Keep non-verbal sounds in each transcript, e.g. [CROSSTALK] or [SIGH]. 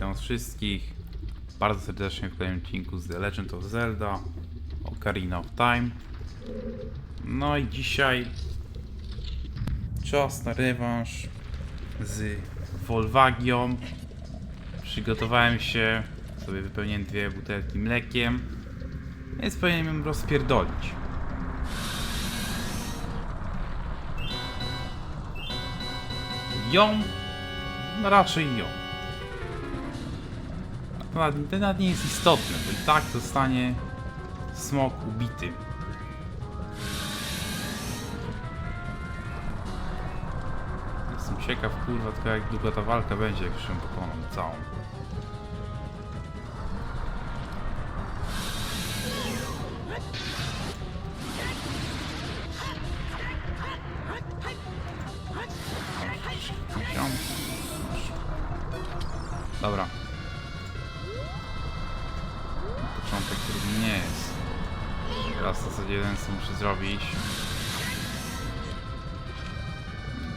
Witam wszystkich bardzo serdecznie w kolejnym odcinku z The Legend of Zelda Ocarina of Time. No i dzisiaj czas na rewanż z Volvagią. Przygotowałem się, sobie wypełniłem dwie butelki mlekiem, więc powinienem ją rozpierdolić. Ją? No raczej ją. To nawet, nie jest istotne, bo i tak zostanie smok ubity. Jestem ciekaw, kurwa, tylko jak długo ta walka będzie, jak już ją całą. Dobra. Nie jest. Teraz w zasadzie jeden co muszę zrobić.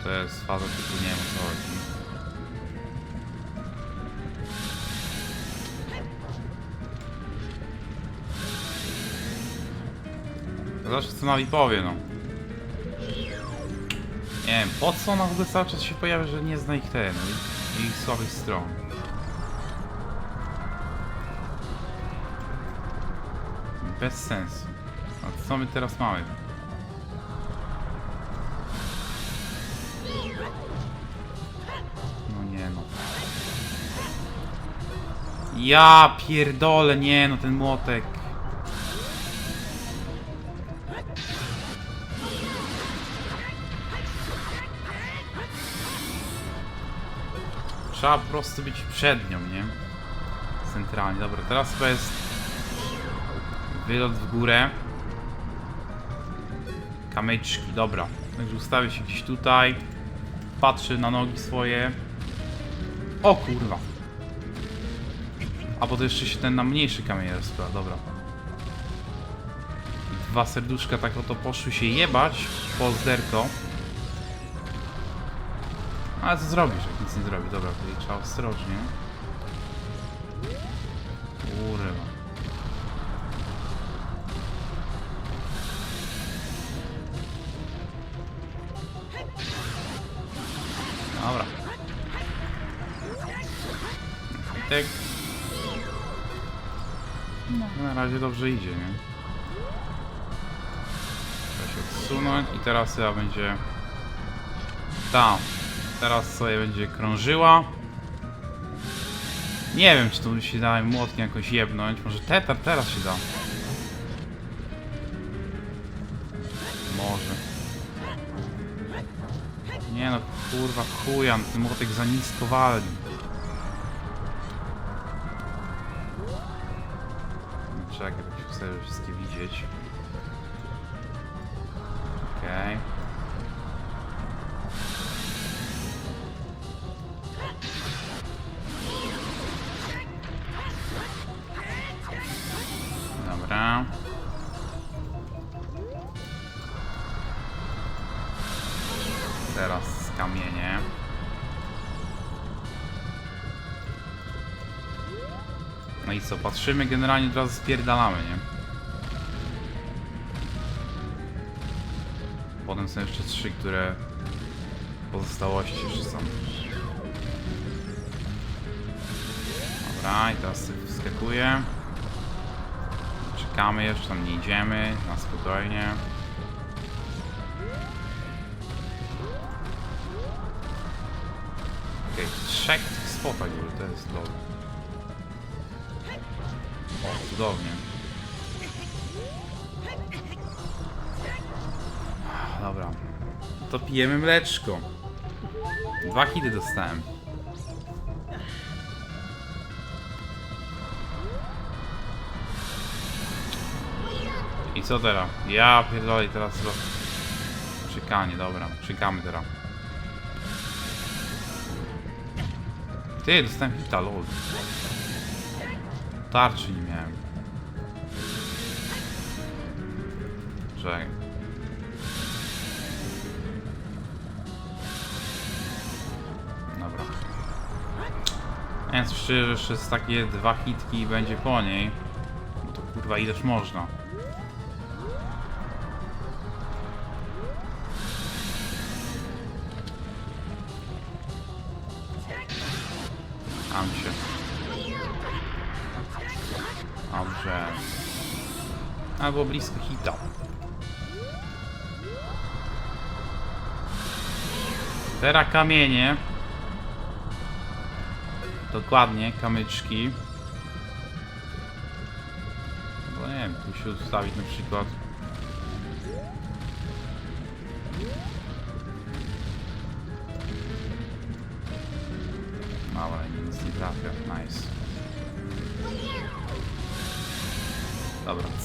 To jest faza typu nie wiem o co chodzi. Zawsze co Navi powie, no. Nie wiem, po co ona w ogóle cały czas się pojawia, że nie zna ich ten, ich słabych stron. Bez sensu. A co my teraz mamy? No nie no. Ja pierdolę, nie no, ten młotek. Trzeba po prostu być przed nią, nie? Centralnie. Dobra, teraz to jest wylot w górę. Kamyczki, dobra. Także ustawię się gdzieś tutaj. Patrzę na nogi swoje. O kurwa. A bo to jeszcze się ten na mniejszy kamień rozkłada, dobra. Dwa serduszka tak oto poszły się jebać po zderko. Ale co zrobisz, jak nic nie zrobi? Dobra, tutaj trzeba ostrożnie. No, na razie dobrze idzie, nie? Trzeba się odsunąć i teraz chyba będzie... Tam. Teraz sobie będzie krążyła. Nie wiem, czy tu się da młotkiem jakoś jebnąć. Może tetar teraz się da. Może. Nie no, kurwa, chujan, ten młotek za nisko wali. Dobra. Teraz kamienie. No i co, patrzymy generalnie od razu spierdalamy, nie? Potem są jeszcze trzy, które pozostałości jeszcze są. Dobra, i teraz wskakuję. Czekamy jeszcze, tam nie idziemy, na spokojnie. Okej, trzech tych spotach to jest lol. O, cudownie. Dobra. To pijemy mleczko. Dwa hity dostałem. I co teraz? Ja pierdolę teraz chyba... Czekanie, dobra. Czekamy teraz. Ty, dostałem hita, lol. Tarczy nie miałem. Czekaj. Dobra. Więc szczerze, że takie dwa hitki będzie po niej. No to kurwa ileż można. Dobrze. Albo blisko hita. Teraz kamienie. Dokładnie, kamyczki. Bo nie wiem, tu się ustawić na przykład.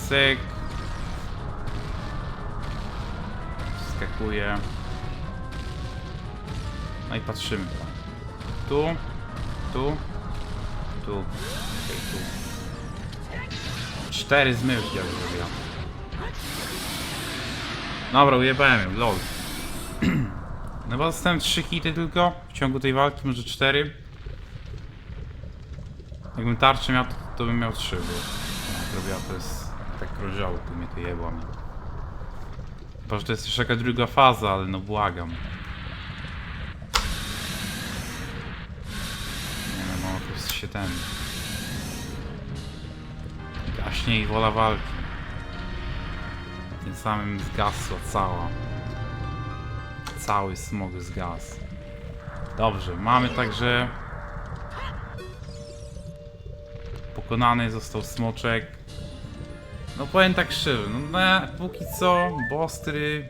Cyk. No i patrzymy. Tu, tu, tu, okej, tu. Cztery zmyłki jak zrobiłam. Dobra, ujebałem ją, lol. [CLEARS THROAT] No bo dostałem trzy hity tylko w ciągu tej walki, może cztery. Jakbym tarczę miał, to, to bym miał trzy, bo jak robiła to jest rozdziału, tu mnie to jebło mi. Chyba, że to jest jeszcze jakaś druga faza, ale no błagam. Nie no, no to jest się ten... Gaśnie i wola walki. Tym samym zgasła cała. Cały smog zgasł. Dobrze, mamy także... Pokonany został smoczek. No powiem tak szczerze, no na, póki co Bostry...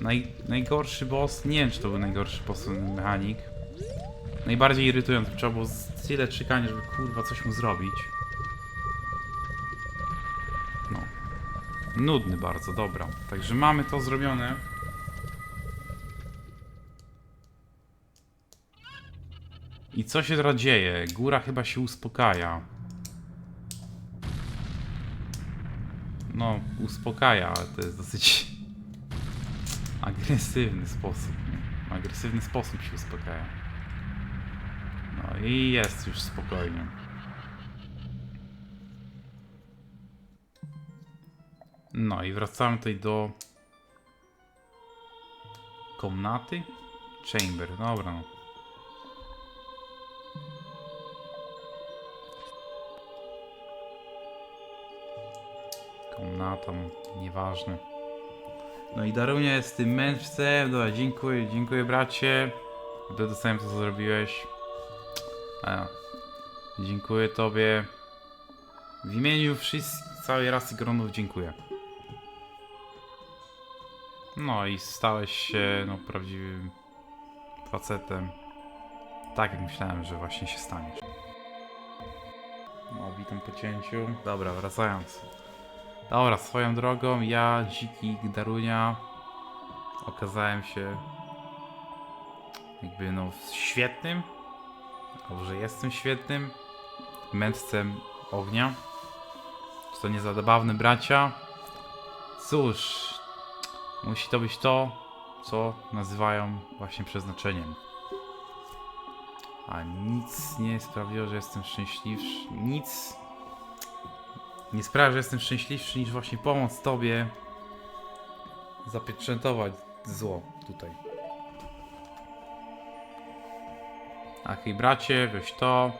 Naj, najgorszy boss, nie wiem czy to był najgorszy boss mechanik. Najbardziej irytujący, trzeba było tyle czekania, żeby kurwa coś mu zrobić. No. Nudny bardzo, dobra. Także mamy to zrobione. I co się teraz dzieje? Góra chyba się uspokaja. No, uspokaja, ale to jest dosyć [LAUGHS] agresywny sposób. agresywny sposób się uspokaja. No i jest już spokojnie. No i wracamy tutaj do komnaty. Chamber, dobra. No. Komnata, nieważne. No i Darunia jest tym mędrcem. Dobra, dziękuję, dziękuję bracie. Doceniam to, co zrobić. A, dziękuję tobie. W imieniu wszystkich, całej rasy Gronów dziękuję. No i stałeś się no, prawdziwym facetem. Tak jak myślałem, że właśnie się staniesz. No, witam po cięciu. Dobra, wracając. Dobra, swoją drogą, ja, Dziki, Darunia, okazałem się jakby no świetnym, albo że jestem świetnym mędrcem ognia. Czy to nie za zabawne bracia? Cóż, musi to być to, co nazywają właśnie przeznaczeniem. A nic nie sprawiło, że jestem szczęśliwszy. Nic nie sprawia, że jestem szczęśliwszy niż właśnie pomóc Tobie zapieczętować zło tutaj. Ach i bracie, weź to.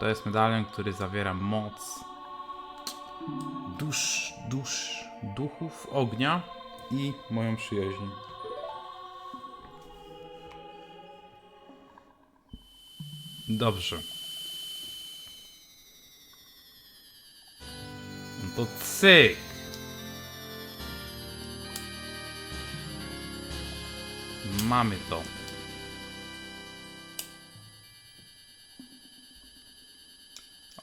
To jest medalion, który zawiera moc dusz, dusz, duchów ognia i moją przyjaźń. Dobrze. To cyk. Mamy to.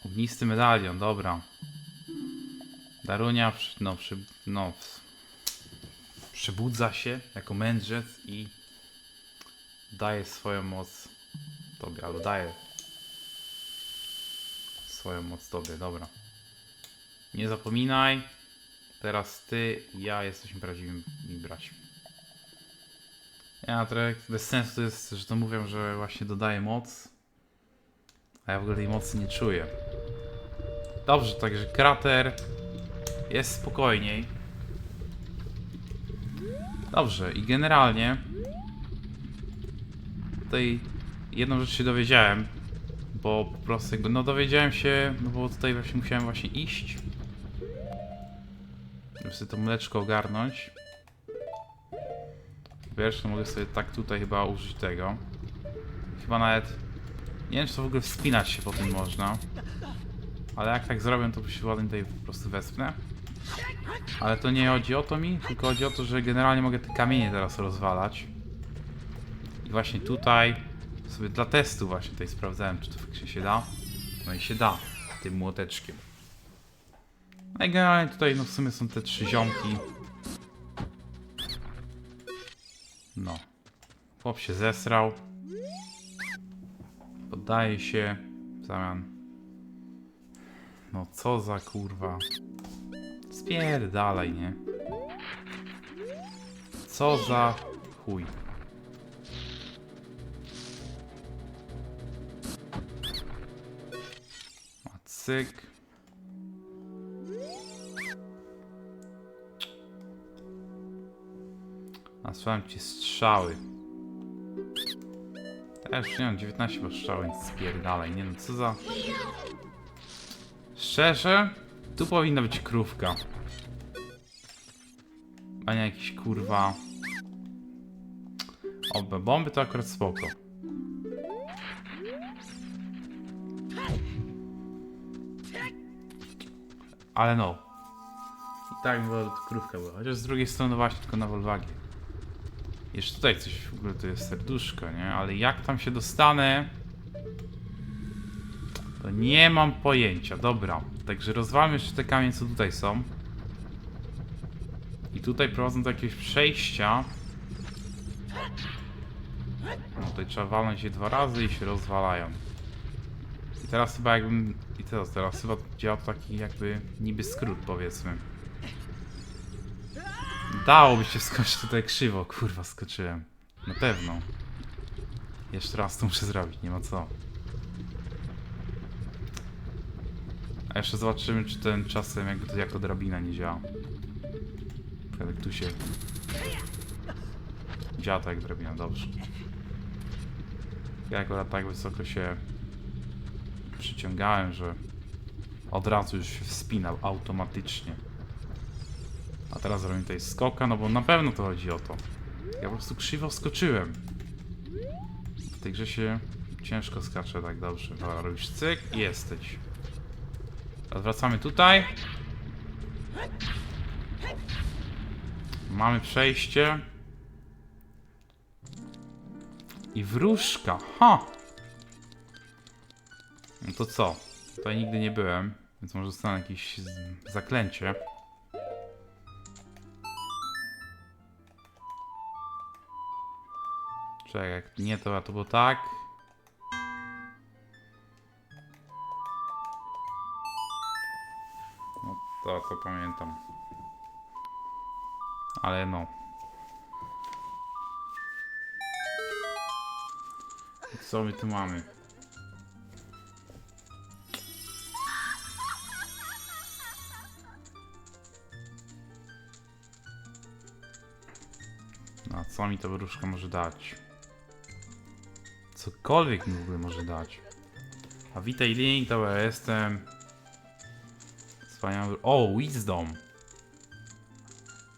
Ognisty medalion, dobra. Darunia, przy- no, przy, no, przebudza się jako mędrzec i daje swoją moc tobie, albo daje swoją moc tobie, dobra. Nie zapominaj, teraz ty i ja jesteśmy prawdziwymi braćmi. Ja trochę bez sensu to jest, że to mówią, że właśnie dodaje moc. A ja w ogóle tej mocy nie czuję. Dobrze, także krater jest spokojniej. Dobrze, i generalnie tutaj jedną rzecz się dowiedziałem, bo po prostu no dowiedziałem się, no bo tutaj właśnie musiałem właśnie iść, żeby sobie to mleczko ogarnąć. Wiesz, mogę sobie tak tutaj chyba użyć tego. Chyba nawet, nie wiem czy to w ogóle wspinać się po tym można. Ale jak tak zrobię, to się ładnie tutaj po prostu wespnę. Ale to nie chodzi o to mi, tylko chodzi o to, że generalnie mogę te kamienie teraz rozwalać. I właśnie tutaj sobie dla testu właśnie tutaj sprawdzałem, czy to faktycznie się da. No i się da, tym młoteczkiem. No tutaj no w sumie są te trzy ziomki. No. Chłop się zesrał. Poddaje się w zamian. No co za kurwa. Spierdalaj, nie? Co za chuj. Cyk. Nasłałem ci strzały. Też nie mam 19 bo strzały, spierdalaj. Nie no, co za... Szczerze? Tu powinna być krówka. A nie jakiś kurwa... O, b- bomby to akurat spoko. Ale no. I tak to krówka była. Chociaż z drugiej strony właśnie tylko na Volkswagen. Jeszcze tutaj coś w ogóle to jest serduszko, nie? Ale jak tam się dostanę... To nie mam pojęcia. Dobra. Także rozwalmy jeszcze te kamienie, co tutaj są. I tutaj prowadzą do jakiegoś przejścia. No tutaj trzeba walnąć je dwa razy i się rozwalają. I teraz chyba jakbym... I teraz, teraz chyba działa taki jakby niby skrót powiedzmy. Dałoby się skoczyć tutaj krzywo. Kurwa, skoczyłem. Na pewno. Jeszcze raz to muszę zrobić, nie ma co. A jeszcze zobaczymy, czy ten czasem jakby to jako drabina nie działa. Jak tu się... Działa to jak drabina, dobrze. Ja akurat tak wysoko się przyciągałem, że od razu już się wspinał automatycznie. A teraz zrobimy tutaj skoka, no bo na pewno to chodzi o to. Ja po prostu krzywo skoczyłem. W tej grze się ciężko skacze tak dobrze. Dobra, robisz cyk i jesteś. Teraz wracamy tutaj. Mamy przejście. I wróżka. Ha! No to co? Tutaj nigdy nie byłem, więc może dostanę jakieś zaklęcie. Czekaj, nie to, a to było tak. No to, to pamiętam. Ale no. Co my tu mamy? A co mi ta wróżka może dać? Cokolwiek mi w ogóle może dać. A witaj Link, dobra, ja jestem. Wspaniały. O, Wisdom!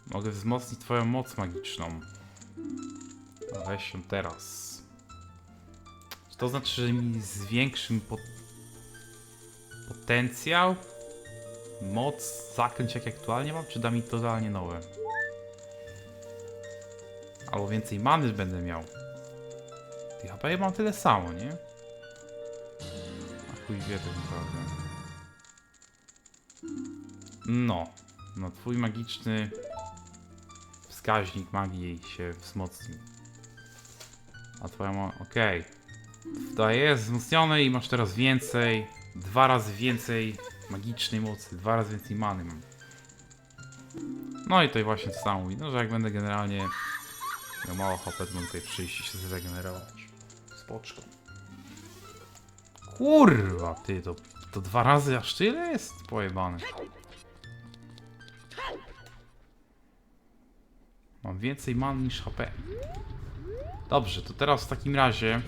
Mogę wzmocnić twoją moc magiczną. Weź ją teraz. Czy to znaczy, że mi zwiększy pot... potencjał? Moc zaklęć jak aktualnie mam, czy da mi totalnie nowe? Albo więcej many będę miał. Ty chyba ja mam tyle samo, nie? A chuj wie tak naprawdę. No. No twój magiczny wskaźnik magii się wzmocnił. A twoja ma... okej. To jest wzmocnione i masz teraz więcej. Dwa razy więcej magicznej mocy. Dwa razy więcej many mam. No i tutaj właśnie to samo mówi. No, że jak będę generalnie miał mało HP, to tutaj przyjść i się zregenerować. Spoczko. Kurwa, ty, to, to dwa razy aż tyle jest pojebane. Mam więcej man niż HP. Dobrze, to teraz w takim razie...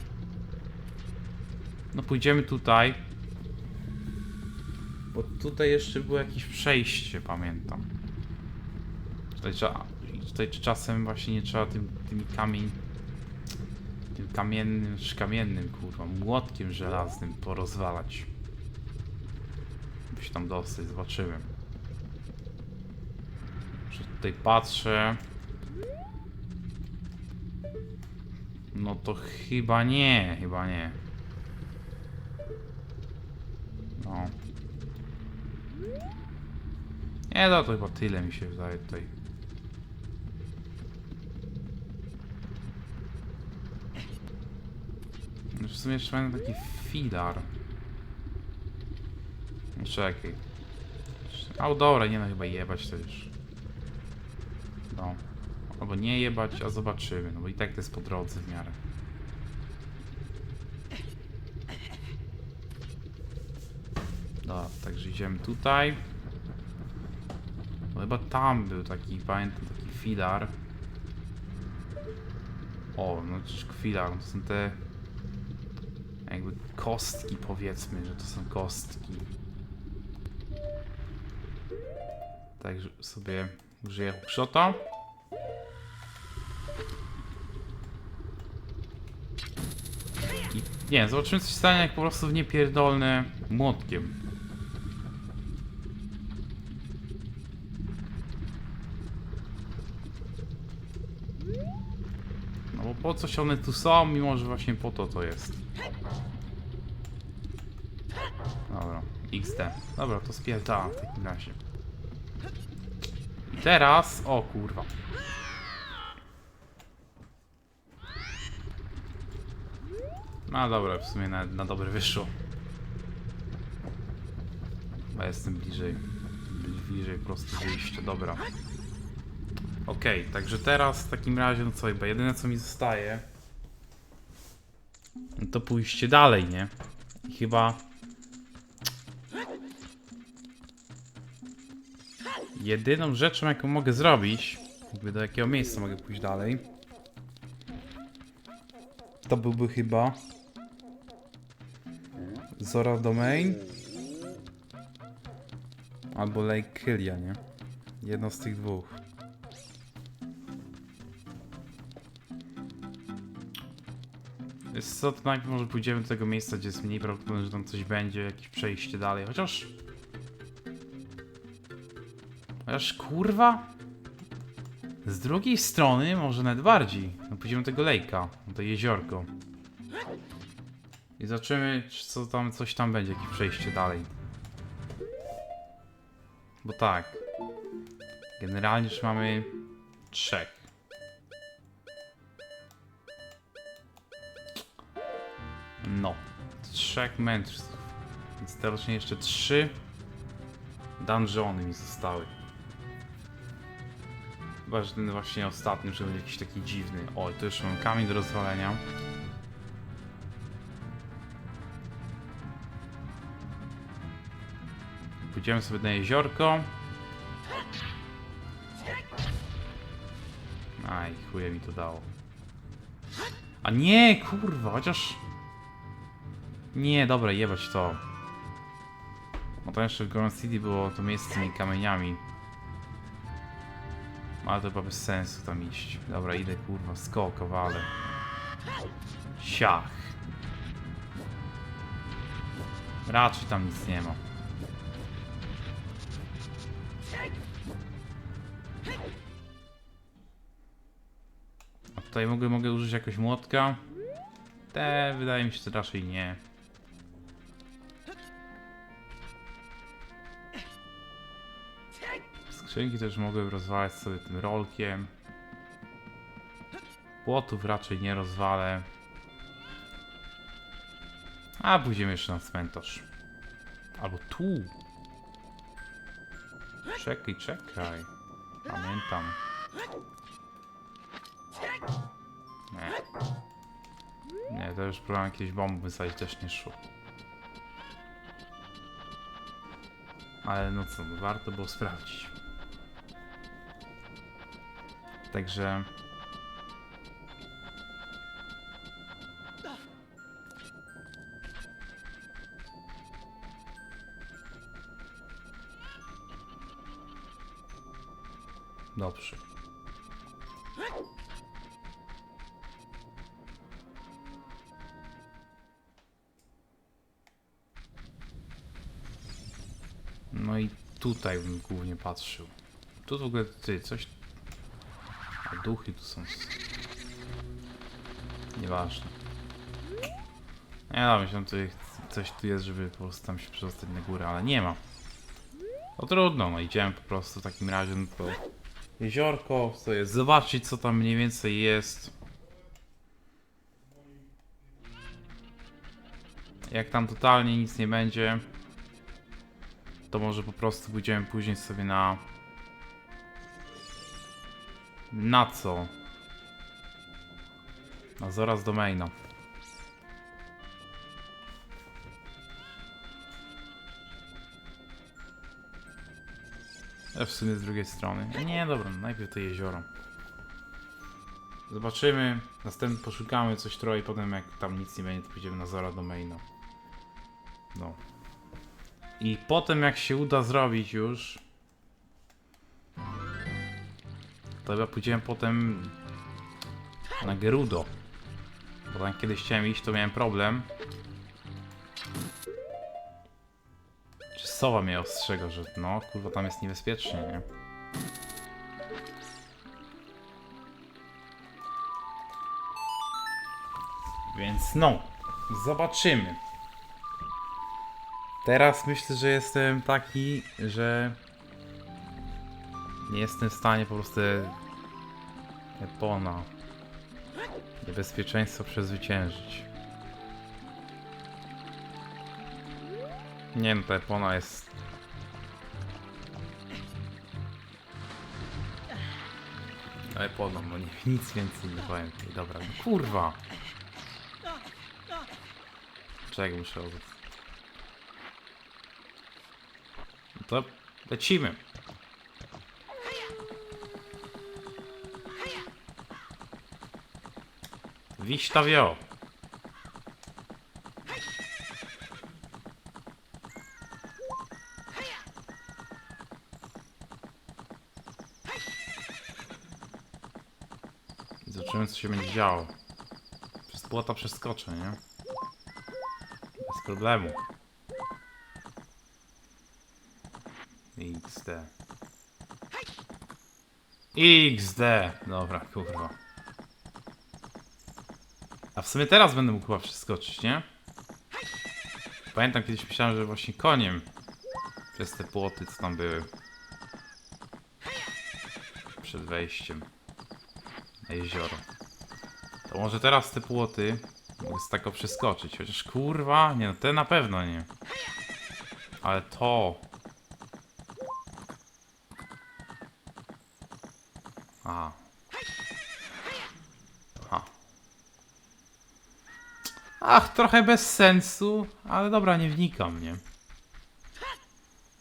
No pójdziemy tutaj. Bo tutaj jeszcze było jakieś przejście, pamiętam. Tutaj trzeba... Tutaj czasem właśnie nie trzeba tym, tymi kamień... Kamiennym, czy kamiennym, kurwa, młotkiem żelaznym porozwalać. By się tam dostać, zobaczymy. Że tutaj patrzę. No to chyba nie, chyba nie. No. Nie, no to chyba tyle mi się wydaje tutaj. W sumie jeszcze mam taki filar. No Czekaj. A dobra, nie no chyba jebać to już. No. Albo nie jebać, a zobaczymy, no bo i tak to jest po drodze w miarę. Dobra, także idziemy tutaj. No chyba tam był taki, pamiętam, taki filar. O, no filar, to są te jakby kostki powiedzmy, że to są kostki. Także sobie użyję hookshota. I nie, zobaczymy co się stanie jak po prostu w nie pierdolnę młotkiem. No bo po coś one tu są, mimo że właśnie po to to jest. Dobra, XD. Dobra, to spierdalam w takim razie. I teraz... O kurwa. No dobra, w sumie na, na dobre wyszło. Chyba jestem bliżej. Bliżej po prostu wyjścia, dobra. Okej, także teraz w takim razie, no co, chyba jedyne co mi zostaje to pójście dalej, nie? Chyba jedyną rzeczą jaką mogę zrobić, jakby do jakiego miejsca mogę pójść dalej, to byłby chyba Zora Domain albo Lake Kylia, nie? Jedno z tych dwóch. Jest co, to najpierw może pójdziemy do tego miejsca, gdzie jest mniej prawdopodobne, że tam coś będzie, jakieś przejście dalej, chociaż... Chociaż kurwa... Z drugiej strony, może nawet bardziej, no pójdziemy do tego lejka, do jeziorko. I zobaczymy, czy co tam, coś tam będzie, jakieś przejście dalej. Bo tak. Generalnie już mamy trzech. No. Trzech mędrców. Więc teoretycznie jeszcze trzy dungeony mi zostały. Chyba, że ten właśnie ostatni, że będzie jakiś taki dziwny. O, tu już mam kamień do rozwalenia. Pójdziemy sobie na jeziorko. Aj, chuje mi to dało. A nie, kurwa, chociaż... Nie, dobra, jebać to. No to jeszcze w Grand City było to miejsce z tymi kamieniami. Ale to chyba bez sensu tam iść. Dobra, idę kurwa, skok, wale. Siach. Raczej tam nic nie ma. A tutaj mogę, mogę użyć jakoś młotka? Te, wydaje mi się, że raczej nie. Skrzynki też mogę rozwalać sobie tym rolkiem. Płotów raczej nie rozwalę. A pójdziemy jeszcze na cmentarz. Albo tu. Czekaj, czekaj. Pamiętam. Nie. Nie, to już próbowałem jakieś bomby wysadzić, też nie szło. Ale no co, no warto było sprawdzić. Także... Dobrze. No i tutaj bym głównie patrzył. Tu w ogóle ty, coś... Duchy tu są. Nieważne. Ja myślałem, że coś tu jest, żeby po prostu tam się przedostać na górę, ale nie ma. No trudno, no idziemy po prostu w takim razie no to jeziorko, co jest, zobaczyć co tam mniej więcej jest. Jak tam totalnie nic nie będzie, to może po prostu pójdziemy później sobie na... Na co? Na Zoraz Domaina. A w sumie z drugiej strony. Nie, dobra, no najpierw to jezioro. Zobaczymy, następnie poszukamy coś trochę i potem jak tam nic nie będzie, to pójdziemy na Zora Domaina. No. I potem jak się uda zrobić już, to chyba pójdziemy potem na Gerudo. Bo tam kiedyś chciałem iść, to miałem problem. Czy sowa mnie ostrzega, że no, kurwa, tam jest niebezpiecznie, nie? Więc no, zobaczymy. Teraz myślę, że jestem taki, że nie jestem w stanie po prostu Epona niebezpieczeństwo przezwyciężyć. Nie no, ta Epona jest... Epona, no nie, nic więcej nie powiem. Dobra, no kurwa! Czego muszę robić? No to lecimy. Wiśta wio. I zobaczymy co się będzie działo. Przez płota przeskoczę, nie? Bez problemu. XD. XD! Dobra, kurwa. A w sumie teraz będę mógł chyba przeskoczyć, nie? Pamiętam kiedyś myślałem, że właśnie koniem przez te płoty, co tam były. Przed wejściem na jezioro. To może teraz te płoty mogę z tako przeskoczyć. Chociaż kurwa, nie no, te na pewno nie. Ale to. Trochę bez sensu, ale dobra, nie wnikam, nie?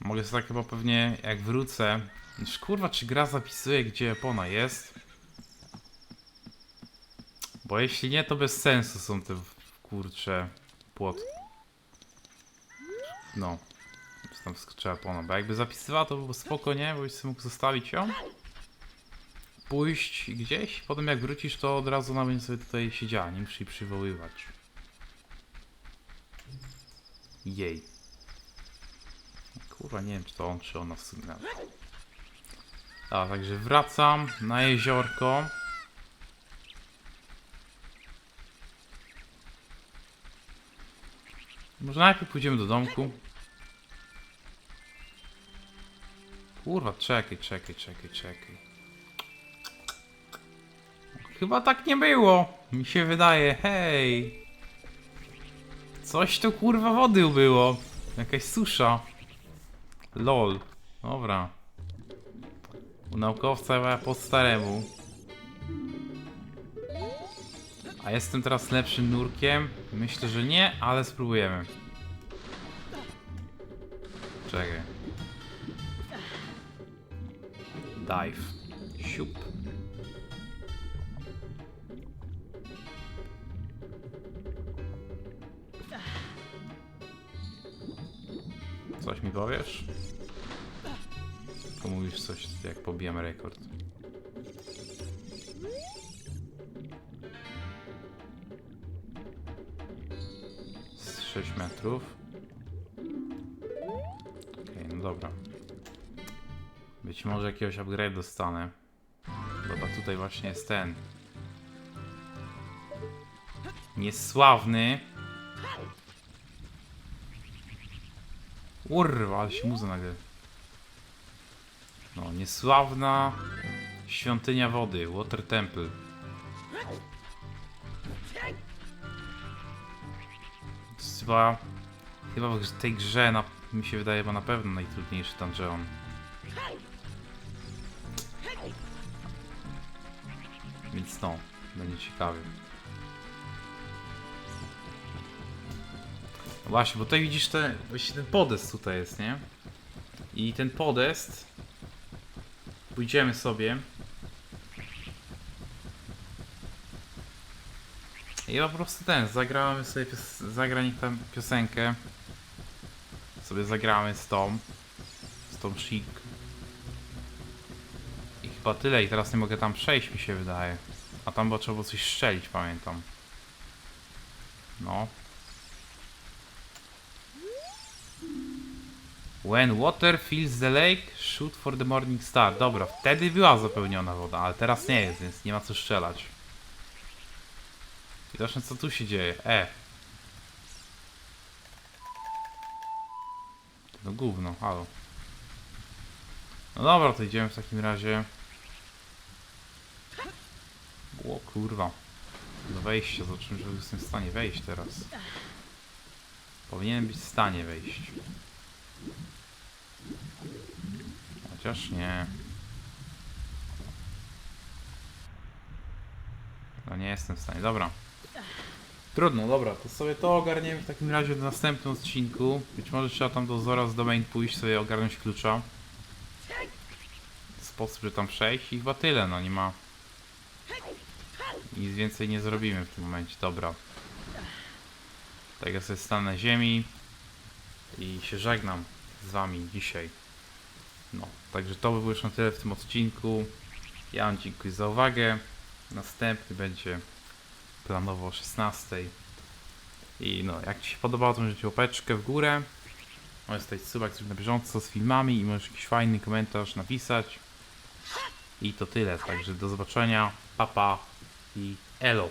Mogę sobie tak chyba pewnie, jak wrócę... Już kurwa, czy gra zapisuje, gdzie Epona jest? Bo jeśli nie, to bez sensu są te kurcze płotki. No. Czy tam wskoczyła Epona, bo jakby zapisywała, to by było spoko, nie? Bo byś sobie mógł zostawić ją pójść gdzieś, potem jak wrócisz, to od razu ona będzie sobie tutaj siedziała, nie jej przywoływać. Jej. Kurwa, nie wiem czy to on, czy ona w sumie nawet. A, także wracam na jeziorko. Może najpierw pójdziemy do domku. Kurwa, czekaj, czekaj, czekaj, czekaj. Chyba tak nie było. Mi się wydaje, hej. Coś tu kurwa wody było. Jakaś susza. Lol. Dobra. U naukowca chyba po staremu. A jestem teraz lepszym nurkiem? Myślę, że nie, ale spróbujemy. Czekaj. Dive. Siup. Mi powiesz? To mówisz coś, jak pobijamy rekord. Z 6 metrów. Okej, no dobra. Być może jakiegoś upgrade dostanę. Dobra, tutaj właśnie jest ten. Niesławny. Urwa, ale się muza nagle. No, niesławna świątynia wody, Water Temple. Chyba, chyba w tej grze, na, mi się wydaje, bo na pewno najtrudniejszy dungeon. Więc no, będzie ciekawy. Właśnie, bo tutaj widzisz te, właśnie ten podest tutaj jest, nie? I ten podest pójdziemy sobie. I po prostu ten, zagramy sobie, zagra niech tam piosenkę. Sobie zagramy z tą, z tą chic. I chyba tyle i teraz nie mogę tam przejść mi się wydaje. A tam było trzeba było coś strzelić, pamiętam. No. When water fills the lake, shoot for the morning star. Dobra, wtedy była zapełniona woda, ale teraz nie jest, więc nie ma co strzelać. Zacznę co tu się dzieje. E. No gówno, halo. No dobra, to idziemy w takim razie. O kurwa. Do wejścia, zobaczymy, że jestem w stanie wejść teraz. Powinienem być w stanie wejść. Chociaż nie. No nie jestem w stanie, dobra. Trudno, dobra, to sobie to ogarniemy w takim razie w następnym odcinku. Być może trzeba tam do Zora z domain pójść, sobie ogarnąć klucza. Sposób, że tam przejść i chyba tyle, no nie ma... Nic więcej nie zrobimy w tym momencie, dobra. Tak ja sobie stanę na ziemi i się żegnam z wami dzisiaj. No, także to by było już na tyle w tym odcinku. Ja wam dziękuję za uwagę. Następny będzie planowo o 16. I no, jak Ci się podobało, to możecie łapeczkę w górę. Możesz stać suba, coś na bieżąco z filmami i możesz jakiś fajny komentarz napisać. I to tyle, także do zobaczenia, papa i elo.